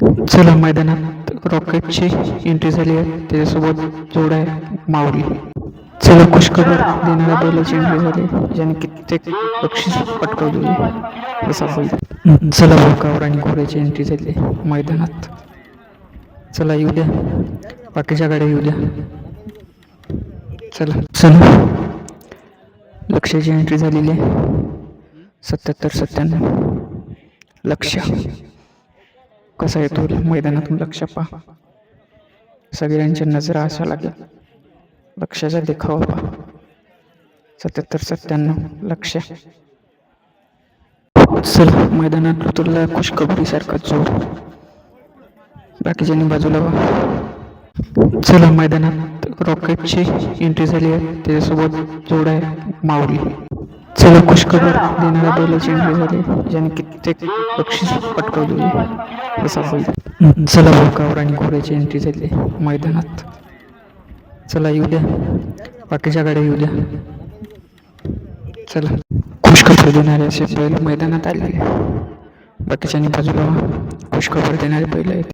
चला मैदानात रॉकेटची एंट्री झाली आहे. त्याच्यासोबत जोड आहे माऊली. चला खुशखबर देणाऱ्या बैलाची एंट्री झाली ज्याने कित्येक बक्षीस पटकवलेली जसा बैल चला भोकावर आणि घोड्याची एंट्री झाली मैदानात. चला येऊ द्या. बाकीच्या गाड्या येऊ द्या. चला. चला. लक्षाची एंट्री झालेली आहे. सत्याहत्तर सत्त्याण्णव. लक्ष. कसा येतो मैदानातून लक्ष पहा सगळ्यांच्या नजरा असा लागेल. लक्षाचा देखावा पहा सत्याहत्तर सत्त्याण्णव लक्ष. चल मैदानात उतरला खुशखबरीसारखा जोर. बाकीच्यांनी बाजूला व्हा चला मैदानात रॉकेटची एंट्री झाली आहे. त्याच्यासोबत जोड आहे माऊली. चला खुशखबर देणारा बैल जिंकले झाले. ज्याने कित्येक पक्षी पटकवले असा बैल चला भोकावर आणि घोड्याची एंट्री झाली मैदानात. चला येऊ द्या बाकीच्या गाड्या येऊ द्या चला खुशखबर देणारे असे बैल मैदानात आलेले बाकीच्यानी बाजूला खुशखबर देणारे बैल आहेत.